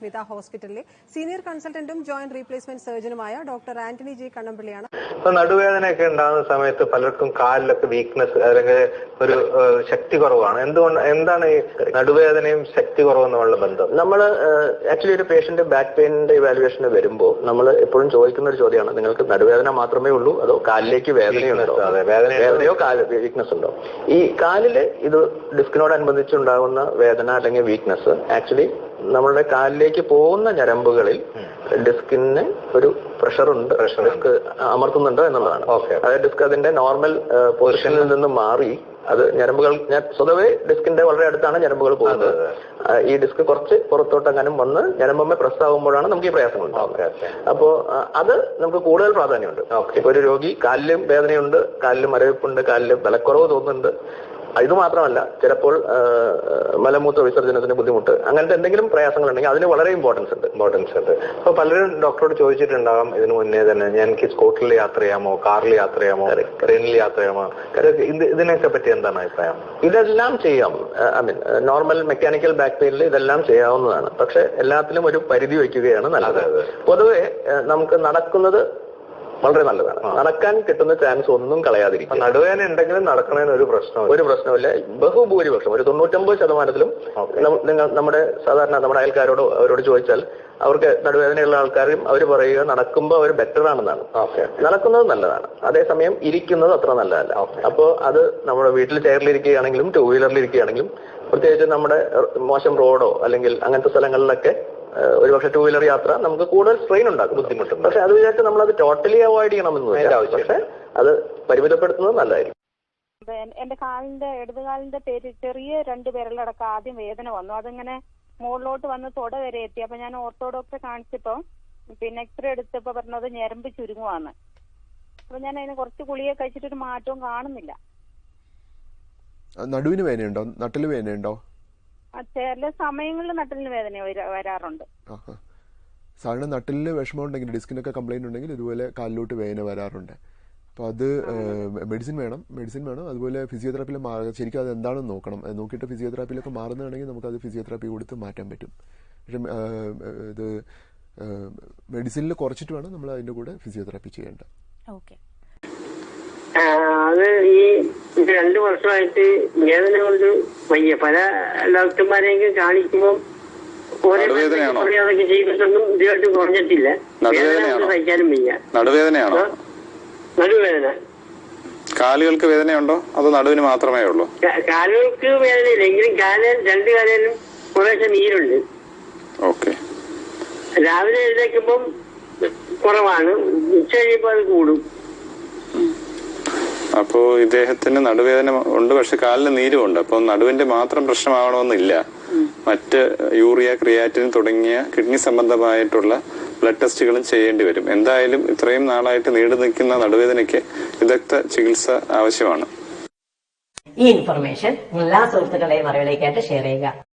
സ്മിത ഹോസ്പിറ്റലിലെ സീനിയർ കൺസൾട്ടന്റും joint replacement സർജനുമായ ഡോക്ടർ ആന്റണി ജി കണ്ണമ്പിള്ളിയാണ്. നടുവേദനയൊക്കെ ഉണ്ടാകുന്ന സമയത്ത് പലർക്കും കാലിലൊക്കെ വീക്ക്നെസ് അല്ലെങ്കിൽ ഒരു ശക്തി കുറവാണ്. എന്തുകൊണ്ട് എന്താണ് ഈ നടുവേദനയും ശക്തി കുറവും തമ്മിലുള്ള ബന്ധം നമ്മൾ ആക്ച്വലി ഒരു പേഷ്യന്റ് ബാക്ക് പെയിനിന്റെ ഇവാലുവേഷന് വരുമ്പോൾ നമ്മൾ എപ്പോഴും ചോദിക്കുന്ന ഒരു ചോദ്യമാണ്. നിങ്ങൾക്ക് നടുവേദന മാത്രമേ ഉള്ളൂ? അതോ കാലിലേക്ക് വേദനയുണ്ടോ? വേദനയോ കാൽ വീക്ക്നെസ് ഉണ്ടോ? ഈ കാലിൽ ഇത് ഡിസ്കിനോടനുബന്ധിച്ചുണ്ടാകുന്ന വേദന അല്ലെങ്കിൽ വീക്ക്നെസ് ആക്ച്വലി നമ്മളുടെ കാലിലേക്ക് പോകുന്ന ഞരമ്പുകളിൽ ഡിസ്കിന് ഒരു പ്രഷർ ഉണ്ട് ഡിസ്ക് അമർത്തുന്നുണ്ടോ എന്നുള്ളതാണ്. അതായത് ഡിസ്ക് അതിന്റെ നോർമൽ പൊസിഷനിൽ നിന്ന് മാറി അത് ഞരമ്പുകൾ ഞാൻ സ്വതവേ ഡിസ്കിന്റെ വളരെ അടുത്താണ് ഞരമ്പുകൾ പോകുന്നത്. ഈ ഡിസ്ക് കുറച്ച് പുറത്തോട്ടെങ്ങാനും വന്ന് ഞരമ്പമ്മ പ്രസ് ആകുമ്പോഴാണ് നമുക്ക് ഈ പ്രയാസങ്ങൾ ഉണ്ടാവുന്നത് അപ്പോ അത് നമുക്ക് കൂടുതൽ പ്രാധാന്യമുണ്ട്. ഇപ്പൊ ഒരു രോഗി കാലിലും വേദനയുണ്ട് കാലിലും മരവിപ്പുണ്ട് കാലിലും ബലക്കുറവ് തോന്നുന്നുണ്ട്. ഇത് മാത്രമല്ല ചിലപ്പോൾ മലമൂത്ര വിസർജനത്തിന് ബുദ്ധിമുട്ട്. അങ്ങനത്തെ എന്തെങ്കിലും പ്രയാസങ്ങൾ ഉണ്ടെങ്കിൽ അതിന് വളരെ ഇമ്പോർട്ടൻസ് ഉണ്ട് ഇമ്പോർട്ടൻസ് ഉണ്ട്. അപ്പൊ പലരും ഡോക്ടറോട് ചോദിച്ചിട്ടുണ്ടാകാം ഇതിനു മുന്നേ തന്നെ ഞാൻ എനിക്ക് സ്കൂട്ടറിൽ യാത്ര ചെയ്യാമോ കാറിൽ യാത്ര ചെയ്യാമോ ട്രെയിനിൽ യാത്ര ചെയ്യാമോ? ഇത് ഇതിനൊക്കെ പറ്റി എന്താണ് അഭിപ്രായം? ഇതെല്ലാം ചെയ്യാം. I mean normal mechanical back പെയിനിൽ ഇതെല്ലാം ചെയ്യാവുന്നതാണ്. പക്ഷെ എല്ലാത്തിലും ഒരു പരിധി വയ്ക്കുകയാണ് നല്ലത്. പൊതുവെ നമുക്ക് നടക്കുന്നത് വളരെ നല്ലതാണ്. നടക്കാൻ കിട്ടുന്ന ചാൻസ് ഒന്നും കളയാതിരിക്കും നടുവേദന ഉണ്ടെങ്കിലും നടക്കണതിന് ഒരു പ്രശ്നം ഒരു പ്രശ്നമില്ല ബഹുഭൂരിപക്ഷം ഒരു തൊണ്ണൂറ്റൊമ്പത് ശതമാനത്തിലും. നിങ്ങൾ നമ്മുടെ സാധാരണ നമ്മുടെ അയൽക്കാരോട് അവരോട് ചോദിച്ചാൽ അവർക്ക് നടുവേദനയുള്ള ആൾക്കാരും അവർ പറയുക നടക്കുമ്പോൾ അവർ ബെറ്റർ ആണെന്നാണ്. നടക്കുന്നത് നല്ലതാണ്. അതേസമയം ഇരിക്കുന്നത് അത്ര നല്ലതല്ല. അപ്പോൾ അത് നമ്മുടെ വീട്ടിൽ ചെയറിലിരിക്കുകയാണെങ്കിലും ടൂ വീലറിൽ ഇരിക്കുകയാണെങ്കിലും പ്രത്യേകിച്ച് നമ്മുടെ മോശം റോഡോ അല്ലെങ്കിൽ അങ്ങനത്തെ സ്ഥലങ്ങളിലൊക്കെ ഒരുപക്ഷെ ടൂ വീലർ യാത്ര നമുക്ക് കൂടുതൽ സ്ട്രെയിൻ ഉണ്ടാക്കും ബുദ്ധിമുട്ടുണ്ട്. പക്ഷെ അത് വിചാരിച്ച് നമ്മൾ അത് ടോട്ടലി അവോയ്ഡ് ചെയ്യണം ചെയ്യണമെന്ന് ആവശ്യമില്ല. പക്ഷെ അത് പരിമിതപ്പെടുത്തുന്നത് നല്ലതായിരിക്കും. എന്റെ കാലിന്റെ ഇടതുകാലിന്റെ പേര് ചെറിയ രണ്ട് വിരലടക്കം ആദ്യം വേദന വന്നു. അതിങ്ങനെ മുകളിലോട്ട് വന്ന് തൊട വരെ എത്തി. അപ്പൊ ഞാൻ ഓർത്തോ ഡോക്ടറെ കാണിച്ചപ്പോ പിന്നെ എക്സ്റേ എടുത്തപ്പോ പറഞ്ഞത് ഞരമ്പ് ചുരുങ്ങുവാന്ന്. അപ്പൊ ഞാൻ അതിന് കുറച്ച് ഗുളിക കഴിച്ചിട്ടൊരു മാറ്റവും കാണുന്നില്ല. നടുവിന് വേദനയുണ്ടോ? നട്ടിൽ വേദനയുണ്ടോ? ചില സമയങ്ങളിൽ നട്ടലിന് വേദന വര- വരാറുണ്ട്. സാറിന് ആ. സാധാരണ നട്ടിലിന് വിഷമം ഉണ്ടെങ്കിൽ ഡിസ്കിനൊക്കെ കംപ്ലൈന്റ് ഉണ്ടെങ്കിൽ ഇതുപോലെ കാലിലോട്ട് വേദന വരാറുണ്ട്. അപ്പോൾ അത് മെഡിസിൻ വേണം മെഡിസിൻ വേണം. അതുപോലെ ഫിസിയോതെറാപ്പിയിൽ മാറുക ശരിക്കും അത് എന്താണെന്ന് നോക്കണം. നോക്കിയിട്ട് ഫിസിയോതെറാപ്പിയിലൊക്കെ മാറുന്നതാണെങ്കിൽ നമുക്കത് ഫിസിയോതെറാപ്പി കൊടുത്ത് മാറ്റാൻ പറ്റും. പക്ഷെ ഇത് മെഡിസിനിൽ കുറച്ചിട്ട് വേണം നമ്മൾ അതിന്റെ കൂടെ ഫിസിയോതെറാപ്പി ചെയ്യേണ്ടത്. ഓക്കെ. ഇത് രണ്ടു വർഷമായിട്ട് വേദന കൊണ്ട് വയ്യ. പല ഡോക്ടർമാരെയും കാണിക്കുമ്പോൾ ഓരോ നടുവേദനയാണോ? അതൊക്കെ ചെയ്തിട്ടൊന്നും ഇതുമായിട്ട് കുറഞ്ഞിട്ടില്ല. വേദന? സഹിക്കാനും വയ്യ. നടുവേദനയാണോ? നടുവേദന. കാലുകൾക്ക് വേദനയുണ്ടോ? അതോ നടുവിന് മാത്രമേ ഉള്ളൂ? കാലുകൾക്ക് വേദനയില്ല. എങ്കിലും കാല രണ്ട് കാലിലും കുറേശ്ശെ നീരുണ്ട്. ഓക്കെ. രാവിലെ എഴുന്നേക്കുമ്പം കുറവാണ്. ഉച്ച കഴിയുമ്പോൾ അത് കൂടും. അപ്പോ ഇദ്ദേഹത്തിന് നടുവേദന ഉണ്ട് പക്ഷെ കാലിന് നീരും ഉണ്ട് അപ്പോൾ നടുവിന്റെ മാത്രം പ്രശ്നമാവണമെന്നില്ല മറ്റ് യൂറിയ ക്രിയാറ്റിൻ തുടങ്ങിയ കിഡ്നി സംബന്ധമായിട്ടുള്ള ബ്ലഡ് ടെസ്റ്റുകളും ചെയ്യേണ്ടി വരും. എന്തായാലും ഇത്രയും നാളായിട്ട് നീണ്ടു നിൽക്കുന്ന നടുവേദനയ്ക്ക് വിദഗ്ധ ചികിത്സ ആവശ്യമാണ്. ഈ ഇൻഫർമേഷൻ എല്ലാ സുഹൃത്തുക്കളെയും അറിവിലേക്കായിട്ട് ഷെയർ ചെയ്യുക.